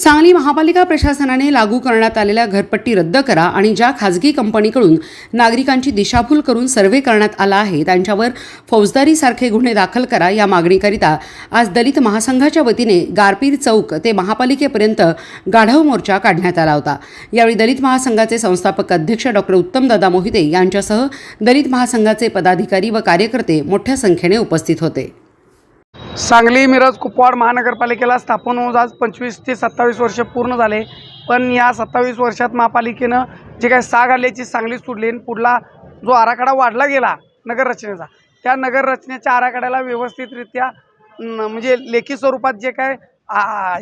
सांगली महापालिका प्रशासनाने लागू करण्यात आलेल्या घरपट्टी रद्द करा आणि ज्या खाजगी कंपनीकडून नागरिकांची दिशाभूल करून सर्व्हे करण्यात आला आहे त्यांच्यावर फौजदारीसारखे गुन्हे दाखल करा या मागणीकरिता आज दलित महासंघाच्या वतीने गारपीर चौक ते महापालिकेपर्यंत गाढव मोर्चा काढण्यात आला होता. यावेळी दलित महासंघाचे संस्थापक अध्यक्ष डॉक्टर उत्तमदादा मोहिते यांच्यासह दलित महासंघाचे पदाधिकारी व कार्यकर्ते मोठ्या संख्येने उपस्थित होते. सांगली मिरज कुपवाड महानगरपालिकेला स्थापन होऊन आज पंचवीस ते सत्तावीस वर्ष पूर्ण झाले. पण या सत्तावीस वर्षात महापालिकेनं जे काही साग आल्याची सांगली सोडली आणि पुढला जो आराखडा वाढला गेला नगररचनेचा त्या नगररचनेच्या आराखड्याला व्यवस्थितरित्या म्हणजे लेखी स्वरूपात जे काय आ,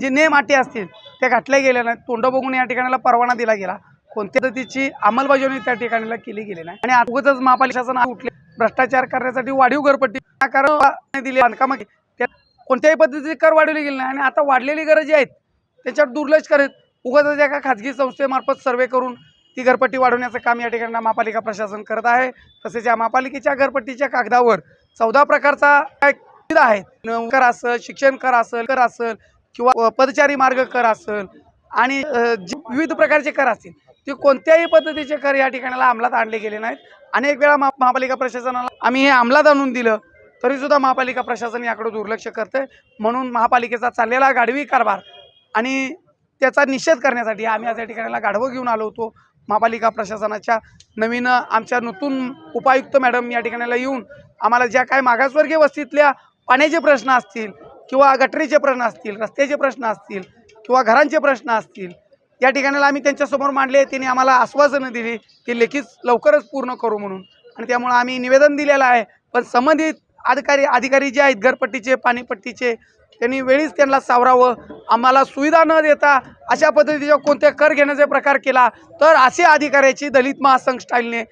जे नेम अटी असतील त्या घातल्या गेल्या नाहीत. तोंड बघून या ठिकाणाला परवाना दिला गेला. कोणत्या पद्धतीची अंमलबजावणी त्या ठिकाणीला केली गेली नाही. आणि अगोदरच महापालिका शासन उठले. भ्रष्टाचार करण्यासाठी वाढीव घरपट्टी आकार दिली बांधकामं त्या कोणत्याही पद्धतीचे कर वाढवले गेले नाही आणि आता वाढलेली गरज जी आहेत त्याच्यावर दुर्लक्ष करत उगाच एका खाजगी संस्थेमार्फत सर्वे करून ती घरपट्टी वाढवण्याचं काम या ठिकाणी महापालिका प्रशासन करत आहे. तसेच या महापालिकेच्या घरपट्टीच्या कागदावर चौदा प्रकारचा काय आहेत न- कर असेल शिक्षण कर असेल कर असेल किंवा पदचारी मार्ग कर असेल आणि विविध प्रकारचे कर असतील ते कोणत्याही पद्धतीचे कर या ठिकाणाला अंमलात आणले गेले नाहीत. अनेक वेळा महा महापालिका प्रशासनाला आम्ही हे अंमलात आणून दिलं. तरीसुद्धा महापालिका प्रशासन याकडे दुर्लक्ष करते म्हणून महापालिकेचा चाललेला गाढवी कारभार आणि त्याचा निषेध करण्यासाठी आम्ही आज या ठिकाणाला गाढवं घेऊन आलो होतो. महापालिका प्रशासनाच्या नवीन आमच्या नूतन उपायुक्त मॅडम या ठिकाणाला येऊन आम्हाला ज्या काय मागासवर्गीय वस्तीतल्या पाण्याचे प्रश्न असतील किंवा गटरीचे प्रश्न असतील रस्त्याचे प्रश्न असतील किंवा घरांचे प्रश्न असतील या ठिकाणाला आम्ही त्यांच्यासमोर मांडले. त्यांनी आम्हाला आश्वासनं दिली ते लेखीच लवकरच पूर्ण करू म्हणून. आणि त्यामुळं आम्ही निवेदन दिलेलं आहे पण संबंधित अधिकारी अधिकारी जे आहेत घरपट्टीचे पाणीपट्टीचे त्यांनी वेळीच त्यांना सावरावं. आम्हाला सुविधा न देता अशा पद्धतीचे कोणते कर घेण्याचे प्रकार केला तर असे अधिकाऱ्याची दलित महासंघ स्टाईलने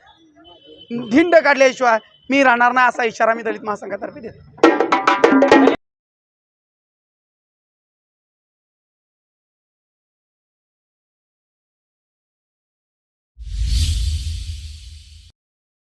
धिंड काढल्याशिवाय मी राहणार नाही असा इशारा मी दलित महासंघातर्फे देतो.